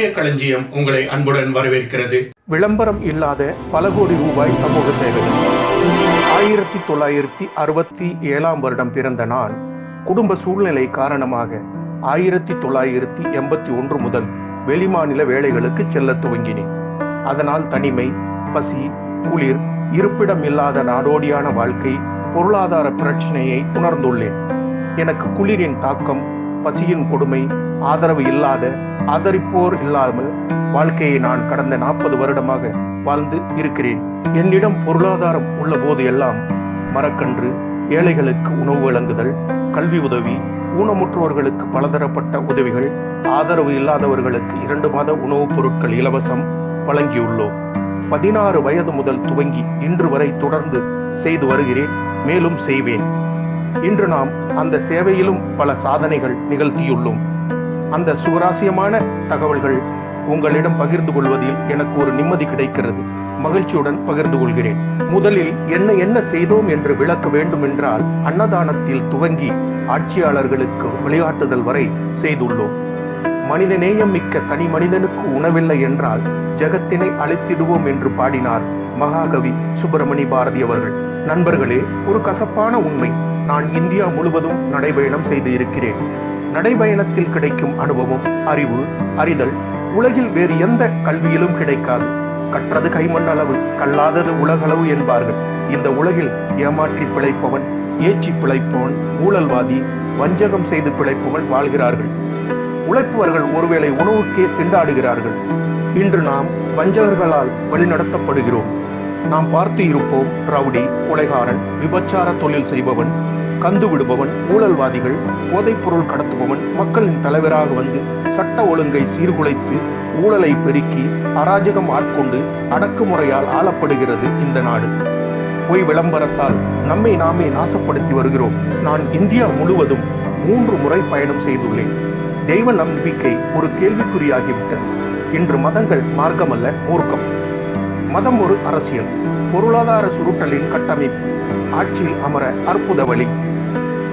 நாணய களஞ்சியம் உங்களை அன்புடன் வரவேற்கிறது. விளம்பரம் இல்லாத பல கோடி ரூபாய் சமூக சேவை. ஆயிரத்தி தொள்ளாயிரத்தி அறுபத்தி ஏழாம் வருடம் பிறந்த நான் குடும்ப சூழ்நிலை காரணமாக ஆயிரத்தி தொள்ளாயிரத்தி எண்பத்தி ஒன்று முதல் வெளிமாநில வேலைகளுக்கு செல்ல துவங்கினேன். அதனால் தனிமை பசி குளிர் இருப்பிடம் இல்லாத நாடோடியான வாழ்க்கை பொருளாதார பிரச்சனையை உணர்ந்துள்ளேன். எனக்கு குளிரின் தாக்கம் பசியின் கொடுமை ஆதரவு இல்லாத ஆதரிப்போர் இல்லாமல் வாழ்க்கையை நான் கடந்த நாற்பது வருடமாக வாழ்ந்து இருக்கிறேன். என்னிடம் பொருளாதாரம் உள்ள போது எல்லாம் மரக்கன்று ஏழைகளுக்கு உணவு வழங்குதல் கல்வி உதவி ஊனமுற்றோர்களுக்கு பலதரப்பட்ட உதவிகள் ஆதரவு இல்லாதவர்களுக்கு இரண்டு மாத உணவுப் பொருட்கள் இலவசம் வழங்கியுள்ளோம். பதினாறு வயது முதல் துவங்கி இன்று வரை தொடர்ந்து செய்து வருகிறேன் மேலும் செய்வேன். இன்று நாம் அந்த சேவையிலும் பல சாதனைகள் நிகழ்த்தியுள்ளோம். அந்த சுவராசியமான தகவல்கள் உங்களிடம் பகிர்ந்து கொள்வதில் எனக்கு ஒரு நிம்மதி கிடைக்கிறது. மகிழ்ச்சியுடன் பகிர்ந்து கொள்கிறேன். முதலில் என்ன என்ன செய்தோம் என்று விளக்க வேண்டும் என்றால் அன்னதானத்தில் துவங்கி ஆட்சியாளர்களுக்கு விளையாட்டுதல் வரை செய்துள்ளோம். மனித நேயம் மிக்க தனி மனிதனுக்கு உணவில்லை என்றால் ஜெகத்தினை அழித்திடுவோம் என்று பாடினார் மகாகவி சுப்பிரமணி பாரதி அவர்கள். நண்பர்களே ஒரு கசப்பான உண்மை. நான் இந்தியா முழுவதும் நடைபயணம் செய்து இருக்கிறேன். நடைபயணத்தில் கிடைக்கும் அனுபவம் அறிவு அறிதல் உலகில் வேறு எந்த கல்வியிலும் கிடைக்காது. கற்றது கைமண் அளவு கல்லாதது உலகளவு என்பார்கள். இந்த உலகில் ஏமாற்றி பிழைப்பவன் ஏற்றி பிழைப்பவன் ஊழல்வாதி வஞ்சகம் செய்து பிழைப்பவன் வாழ்கிறார்கள். உழைப்பவர்கள் ஒருவேளை உணவுக்கே திண்டாடுகிறார்கள். இன்று நாம் வஞ்சகர்களால் வழிநடத்தப்படுகிறோம். நாம் பார்த்து இருப்போம் ரவுடி கொலைகாரன் விபச்சார தொழில் செய்பவன் கந்து விடுபவன் ஊழல்வாதிகள் போதைப்பொருள் கடத்துபவன் மக்களின் தலைவராக வந்து சட்ட ஒழுங்கை சீர்குலைத்து ஊழலை பெருக்கி அராஜகம் ஆட்கொண்டு அடக்குமுறையால் ஆளப்படுகிறது இந்த நாடு. பொய் விளம்பரத்தால் நம்மை நாமே நாசப்படுத்தி வருகிறோம். நான் இந்தியா முழுவதும் மூன்று முறை பயணம் செய்துள்ளேன். தெய்வ நம்பிக்கை ஒரு கேள்விக்குறியாகிவிட்டது. இன்று மதங்கள் மார்க்கமல்ல மூர்க்கம். மதம் ஒரு அரசியல் பொருளாதார சுருட்டலின் கட்டமைப்பு ஆட்சியில் அமர அற்புத வழி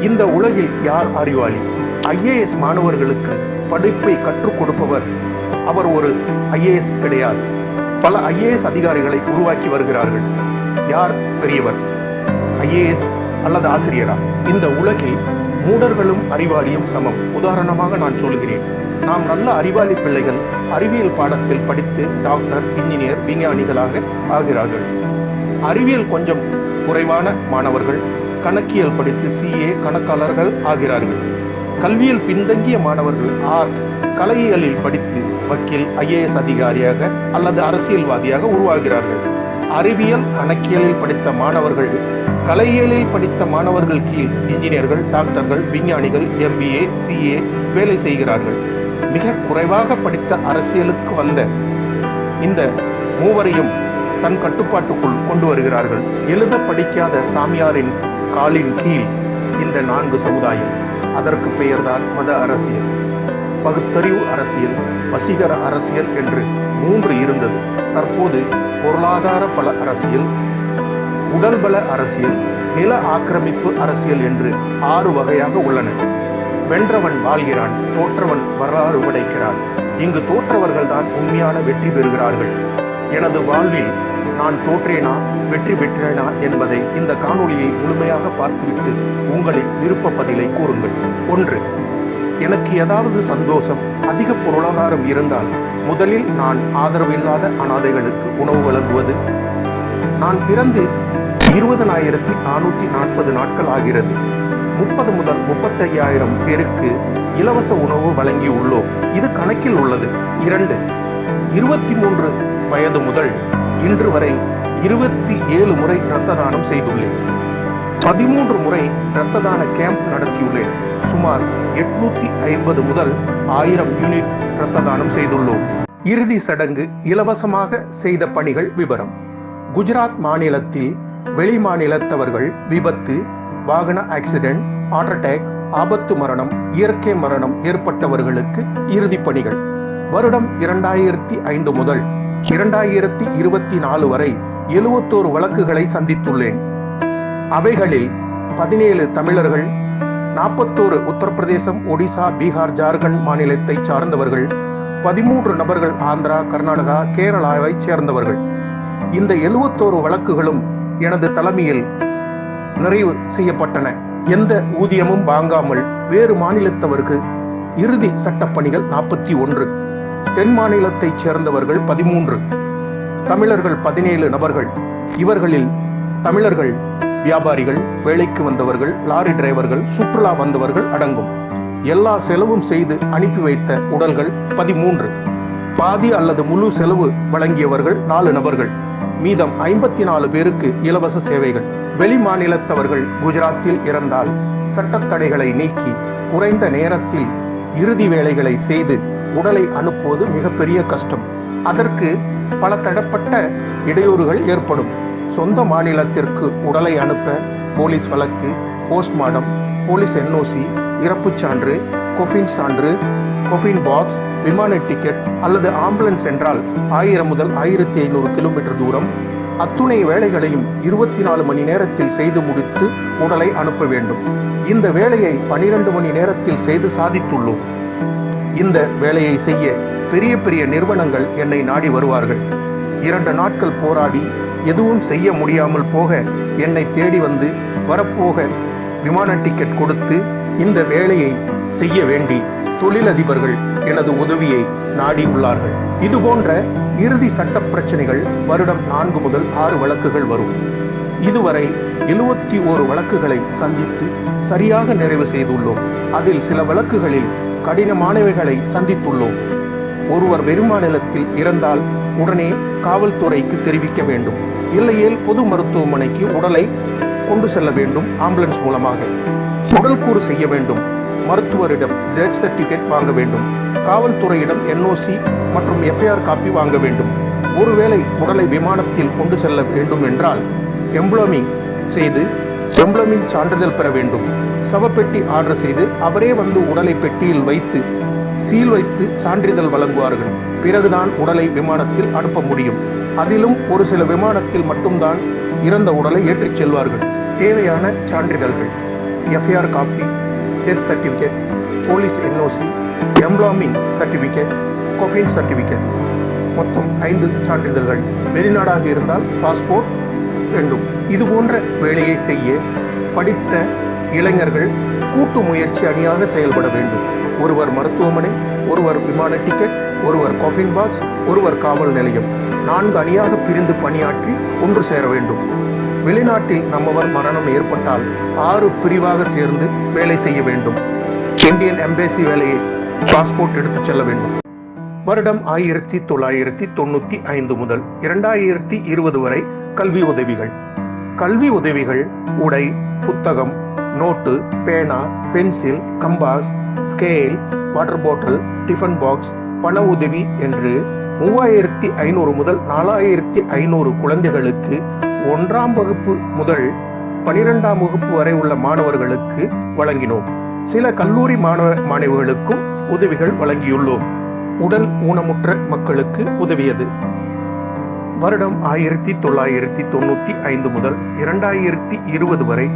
இந்த உலகில் யார் அறிவாளி? ஐஏஎஸ் மாணவர்களுக்கு படிப்பை கற்றுக் கொடுப்பவர் அவர் ஒரு ஐஏஎஸ் கிடையாது. பல ஐஏஎஸ் அதிகாரிகளை உருவாக்கி வருகிறார்கள். யார் பெரியவர்? ஐஏஎஸ் அல்லது ஆசிரியரா? இந்த உலகில் மூடர்களும் அறிவாளியும் சமம். உதாரணமாக நான் சொல்கிறேன் நாம் நல்ல அறிவாளி பிள்ளைகள் அறிவியல் பாடத்தில் படித்து டாக்டர் இன்ஜினியர் விஞ்ஞானிகளாக ஆகிறார்கள். அறிவியல் கொஞ்சம் குறைவான மாணவர்கள் கணக்கியல் படித்து சிஏ கணக்காளர்கள் ஆகிறார்கள். கல்வியில் பின்தங்கிய மாணவர்கள் ஆர்ட் கலையியலில் படித்து வக்கீல் ஐஏஎஸ் அதிகாரியாக அல்லது அரசியல்வாதியாக உருவாகிறார்கள். அறிவியல் கணக்கியலில் படித்த மாணவர்கள் கலையியலில் படித்த மாணவர்கள் கீழ் இன்ஜினியர்கள் டாக்டர்கள் விஞ்ஞானிகள் எம்பிஏ சிஏ வேலை செய்கிறார்கள். மிக குறைவாக படித்த அரசியலுக்கு வந்த இந்த மூவரையும் தன் கட்டுப்பாட்டுக்குள் கொண்டு வருகிறார்கள். எழுத படிக்காத சாமியாரின் காலின் கீழ் இந்த நான்கு சமுதாயம். அதற்கு பெயர்தான் மத அரசியல். பகுத்தறிவு அரசியல் வசீகர அரசியல் என்று மூன்று இருந்தது. தற்போது பொருளாதார பல அரசியல் உடல்பல அரசியல் நில ஆக்கிரமிப்பு அரசியல் என்று ஆறு வகையாக உள்ளன. வென்றவன் வாழ்கிறான் தோற்றவன் வரலாறு உடைக்கிறான். இங்கு தோற்றவர்கள் தான் உண்மையான வெற்றி பெறுகிறார்கள். எனது வாழ்வில் நான் தோற்றேனா வெற்றி பெற்றேனா என்பதை இந்த காணொளியை முழுமையாக பார்த்துவிட்டு உங்களின் விருப்ப பதிலை கூறுங்கள். ஒன்று எனக்கு ஏதாவது சந்தோஷம் அதிக பொருளாதாரம் இருந்தால் முதலில் நான் ஆதரவில்லாத அனாதைகளுக்கு உணவு வழங்குவது. நான் பிறந்து இருபதனாயிரத்தி நானூத்தி நாற்பது நாட்கள் ஆகிறது. முப்பது முதல் முப்பத்தையாயிரம் பேருக்கு இலவச உணவு வழங்கி உள்ளோம். இது கணக்கில் உள்ளது. இரண்டு இருபத்தி மூன்று வயது முதல் இன்று வரை இருபத்தி ஏழு முறை இரத்த தானம் செய்துள்ளேன். பதிமூன்று முறை இரத்த தான கேம்ப் நடத்தியுள்ளேன். சுமார் எட்நூத்தி ஐம்பது முதல் ஆயிரம் யூனிட் இரத்த தானம் செய்துள்ளோம். இறுதி சடங்கு இலவசமாக செய்த பணிகள் விவரம் குஜராத் மாநிலத்தில் வெளி மாநிலத்தவர்கள் விபத்து வாகன ஆக்சிடென்ட் ஹார்ட் அட்டாக் ஆபத்து மரணம் இயற்கை மரணம் ஏற்பட்டவர்களுக்கு இறுதி பணிகள். வருடம் இரண்டாயிரத்தி ஐந்து முதல் இரண்டாயிரத்தி இருபத்தி நாலு வரை எழுவத்தோரு வழக்குகளை சந்தித்துள்ளேன். அவைகளில் பதினேழு தமிழர்கள் நாற்பத்தோரு உத்தரப்பிரதேசம் ஒடிசா பீகார் ஜார்க்கண்ட் மாநிலத்தை சார்ந்தவர்கள் பதிமூன்று நபர்கள் ஆந்திரா கர்நாடகா கேரளாவை சேர்ந்தவர்கள். இந்த எழுவத்தோரு வழக்குகளும் எனது தலைமையில் நிறைவு செய்யப்பட்டன. எந்த ஊதியமும் வாங்காமல் வேறு மாநிலத்தவருக்கு இறுதி சட்டப்பணிகள் நாற்பத்தி ஒன்று. தென் மாநிலத்தைச் சேர்ந்தவர்கள் பதிமூன்று. தமிழர்கள் பதினேழு நபர்கள். இவர்களில் தமிழர்கள் வியாபாரிகள் வேலைக்கு வந்தவர்கள் லாரி டிரைவர்கள் சுற்றுலா வந்தவர்கள் அடங்கும். எல்லா செலவும் செய்து அனுப்பி வைத்த உடல்கள் பதிமூன்று. பாதி அல்லது முழு செலவு வழங்கியவர்கள் நாலு நபர்கள். மீதம் ஐம்பத்தி நாலு பேருக்கு இலவச சேவைகள். வெளி மாநிலத்தவர்கள் குஜராத்தில் இறந்தால் சட்டத்தடைகளை நீக்கி குறைந்த நேரத்தில் இறுதி வேலைகளை செய்து உடலை அனுப்புவது மிகப்பெரிய கஷ்டம். அதற்கு பல தடப்பட்ட இடையூறுகள் ஏற்படும். சொந்த மாநிலத்திற்கு உடலை அனுப்ப போலீஸ் வழக்கு போஸ்ட்மார்டம் போலீஸ் என்ஓசி இறப்புச் சான்று கொஃபின் சான்று கொஃபின் பாக்ஸ் விமான டிக்கெட் அல்லது ஆம்புலன்ஸ் என்றால் ஆயிரம் முதல் ஆயிரத்தி ஐநூறு கிலோமீட்டர் தூரம். அத்துணை வேலைகளையும் இருபத்தி நாலு மணி நேரத்தில் செய்து முடித்து உடலை அனுப்ப வேண்டும். இந்த வேலையை பனிரெண்டு மணி நேரத்தில் செய்து சாதித்துள்ளோம். இந்த வேலையை செய்ய பெரிய பெரிய நிறுவனங்கள் என்னை நாடி வருவார்கள். இரண்டு நாட்கள் போராடி எதுவும் செய்ய முடியாமல் போக என்னை தேடி வந்து வரப்போக விமான டிக்கெட் கொடுத்து இந்த வேலையை செய்ய வேண்டி தொழிலதிபர்கள் எனது உதவியை நாடி உள்ளார்கள். இது போன்ற இறுதி சட்ட பிரச்சனைகள் வருடம் நான்கு முதல் ஆறு வழக்குகள் வரும். இதுவரை எழுவத்தி ஓரு வழக்குகளை சந்தித்து சரியாக நிறைவு செய்துள்ளோம். அதில் சில வழக்குகளில் கடினமானவைகளை சந்தித்துள்ளோம். ஒருவர் வெறுமாநிலத்தில் இறந்தால் உடனே காவல்துறைக்கு தெரிவிக்க வேண்டும். இல்லையேல் பொது மருத்துவமனைக்கு உடலை கொண்டு செல்ல வேண்டும் ஆம்புலன்ஸ் மூலமாக. உடல் கூறு செய்ய வேண்டும். மருத்துவரிடம் டெத் சர்டிபிகேட் வாங்க வேண்டும். காவல்துறையிடம் என்ஓசி மற்றும் எஃப்ஐஆர் காப்பி வாங்க வேண்டும். ஒருவேளை உடலை விமானத்தில் கொண்டு செல்ல வேண்டும் என்றால் எம்ப்ளமிங் செய்து எம்ப்ளமிங் சான்றிதழ் பெற வேண்டும். சவப்பெட்டி ஆர்டர் செய்து அவரே வந்து உடலை பெட்டியில் வைத்து சீல் வைத்து சான்றிதழ் வழங்குவார்கள். பிறகுதான் உடலை விமானத்தில் அனுப்ப முடியும். அதிலும் ஒரு சில விமானத்தில் மட்டும்தான் இறந்த உடலை ஏற்றிச் செல்வார்கள். தேவையான சான்றிதழ்கள். FIR copy death certificate police NOC embalming certificate coffin certificate மொத்தம் ஐந்து சான்றிதழ்கள். வெளிநாடாக இருந்தால் பாஸ்போர்ட் வேண்டும். இது போன்ற வேலையை செய்ய படித்த இளைஞர்கள் கூட்டு முயற்சி அணியாக செயல்பட வேண்டும். ஒருவர் மருத்துவமனை ஒருவர் விமான டிக்கெட் ஒருவர் காஃபின் பாக்ஸ் ஒருவர் காவல் நிலையம். நான்கு அணியாக பிரிந்து பணியாற்றி ஒன்று சேர வேண்டும். வெளிநாட்டில் நம்மவர் மரணம் ஏற்பட்டால் ஆறு பிரிவாக சேர்ந்து வேலை செய்ய வேண்டும். இந்தியன் எம்பேசி வேலையை பாஸ்போர்ட் எடுத்துச் செல்ல வேண்டும். வருடம் ஆயிரத்தி தொள்ளாயிரத்தி தொண்ணூத்தி ஐந்து முதல் இரண்டாயிரத்தி இருபது வரை கல்வி உதவிகள். கல்வி உதவிகள் உடை புத்தகம் நோட்டு பேனா pencil compass scale water bottle tiffin box பண உதவி என்று மூவாயிரத்தி ஐநூறு முதல் நாலாயிரத்தி ஐநூறு குழந்தைகளுக்கு ஒன்றாம் வகுப்பு முதல் பனிரெண்டாம் வகுப்பு வரை உள்ள மாணவர்களுக்கு வழங்கினோம். சில கல்லூரி மாணவ மாணவிகளுக்கும் உதவிகள் வழங்கியுள்ளோம். உடல் ஊனமுற்ற மக்களுக்கு உதவியது. வருடம் ஆயிரத்தி தொள்ளாயிரத்தி தொண்ணூத்தி ஐந்து முதல் இரண்டாயிரத்தி இருபது வரை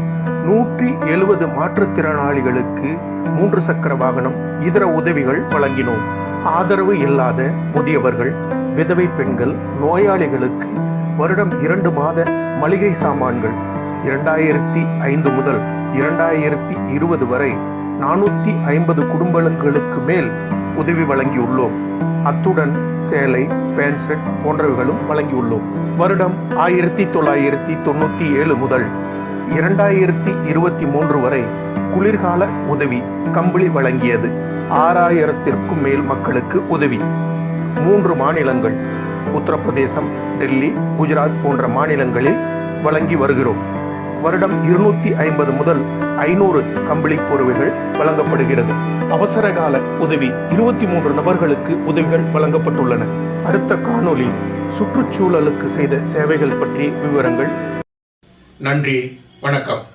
நூற்றி எழுபது மாற்றுத்திறனாளிகளுக்கு மூன்று சக்கர வாகனம் இதர உதவிகள் வழங்கினோம். ஆதரவு இல்லாத முதியவர்கள் விதவை பெண்கள் நோயாளிகளுக்கு வருடம் இரண்டு மாத மளிகை சாமான்கள் இரண்டாயிரத்தி ஐந்து முதல் இரண்டாயிரத்தி இருபது வரை நானூத்தி ஐம்பது குடும்பங்களுக்கு மேல் உதவி வழங்கியுள்ளோம். அத்துடன் சேலை பேண்ட் ஷர்ட் போன்றவைகளும் வழங்கியுள்ளோம். வருடம் ஆயிரத்தி தொள்ளாயிரத்தி தொண்ணூத்தி ஏழு முதல் இரண்டாயிரத்தி இருபத்தி மூன்று வரை குளிர்கால உதவி கம்பளி வழங்கியது. ஆறாயிரத்திற்கும் மேல் மக்களுக்கு உதவி. மூன்று மாநிலங்கள் உத்தரப்பிரதேசம் டெல்லி குஜராத் போன்ற மாநிலங்களில் வழங்கி வருகிறோம். வருடம் இருநூத்தி ஐம்பது முதல் ஐநூறு கம்பளி போர்வைகள் வழங்கப்படுகிறது. அவசர கால உதவி இருபத்தி மூன்று நபர்களுக்கு உதவிகள் வழங்கப்பட்டுள்ளன. அடுத்த காணொளி சுற்றுச்சூழலுக்கு செய்த சேவைகள் பற்றிய விவரங்கள். நன்றி. வணக்கம்.